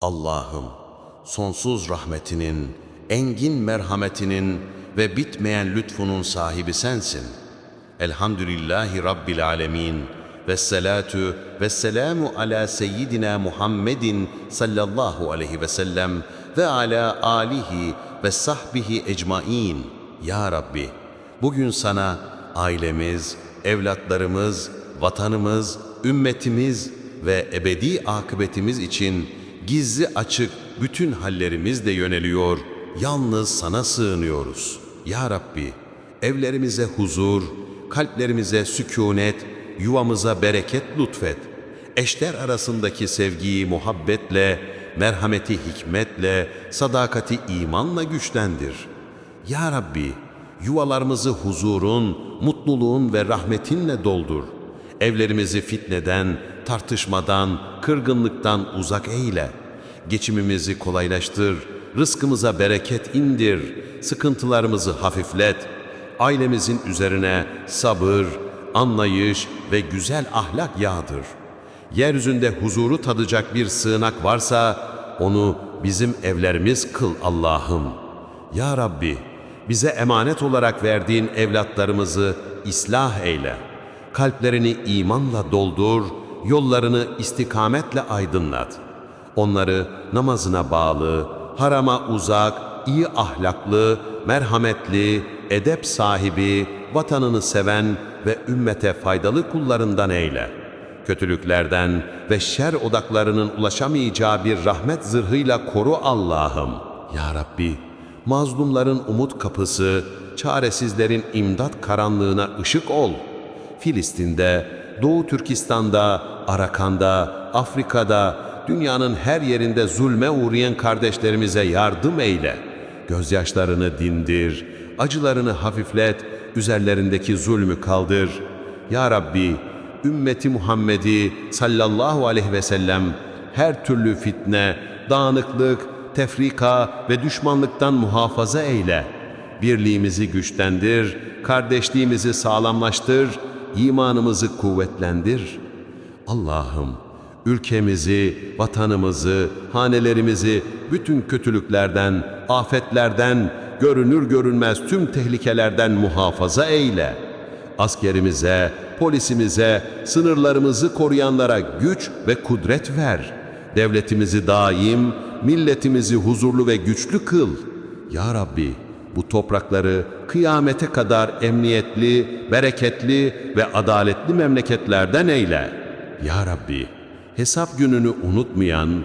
Allah'ım sonsuz rahmetinin, engin merhametinin ve bitmeyen lütfunun sahibi sensin. Elhamdülillahi Rabbil alemin ve salatu ve selamu ala seyyidina Muhammedin sallallahu aleyhi ve sellem ve ala alihi ve sahbihi ecmain. Ya Rabbi, bugün sana ailemiz, evlatlarımız, vatanımız, ümmetimiz ve ebedi akıbetimiz için gizli açık bütün hallerimizle yöneliyor, yalnız sana sığınıyoruz. Ya Rabbi, evlerimize huzur, kalplerimize sükunet, yuvamıza bereket lütfet. Eşler arasındaki sevgiyi muhabbetle, merhameti hikmetle, sadakati imanla güçlendir. Ya Rabbi, yuvalarımızı huzurun, mutluluğun ve rahmetinle doldur. Evlerimizi fitneden, tartışmadan, kırgınlıktan uzak eyle. Geçimimizi kolaylaştır, rızkımıza bereket indir, sıkıntılarımızı hafiflet. Ailemizin üzerine sabır, anlayış ve güzel ahlak yağdır. Yeryüzünde huzuru tadacak bir sığınak varsa onu bizim evlerimiz kıl Allah'ım. Ya Rabbi, bize emanet olarak verdiğin evlatlarımızı islah eyle. Kalplerini imanla doldur, yollarını istikametle aydınlat. Onları namazına bağlı, harama uzak, iyi ahlaklı, merhametli, edep sahibi, vatanını seven ve ümmete faydalı kullarından eyle. Kötülüklerden ve şer odaklarının ulaşamayacağı bir rahmet zırhıyla koru Allah'ım. Ya Rabbi, mazlumların umut kapısı, çaresizlerin imdat karanlığına ışık ol. Filistin'de, Doğu Türkistan'da, Arakan'da, Afrika'da, dünyanın her yerinde zulme uğrayan kardeşlerimize yardım eyle. Gözyaşlarını dindir, acılarını hafiflet, üzerlerindeki zulmü kaldır. Ya Rabbi, ümmeti Muhammed'i sallallahu aleyhi ve sellem her türlü fitne, dağınıklık, tefrika ve düşmanlıktan muhafaza eyle. Birliğimizi güçlendir, kardeşliğimizi sağlamlaştır, imanımızı kuvvetlendir. Allah'ım, ülkemizi, vatanımızı, hanelerimizi bütün kötülüklerden, afetlerden, görünür görünmez tüm tehlikelerden muhafaza eyle. Askerimize, polisimize, sınırlarımızı koruyanlara güç ve kudret ver. Devletimizi daim, milletimizi huzurlu ve güçlü kıl. Ya Rabbi, bu toprakları kıyamete kadar emniyetli, bereketli ve adaletli memleketlerden eyle. Ya Rabbi, hesap gününü unutmayan,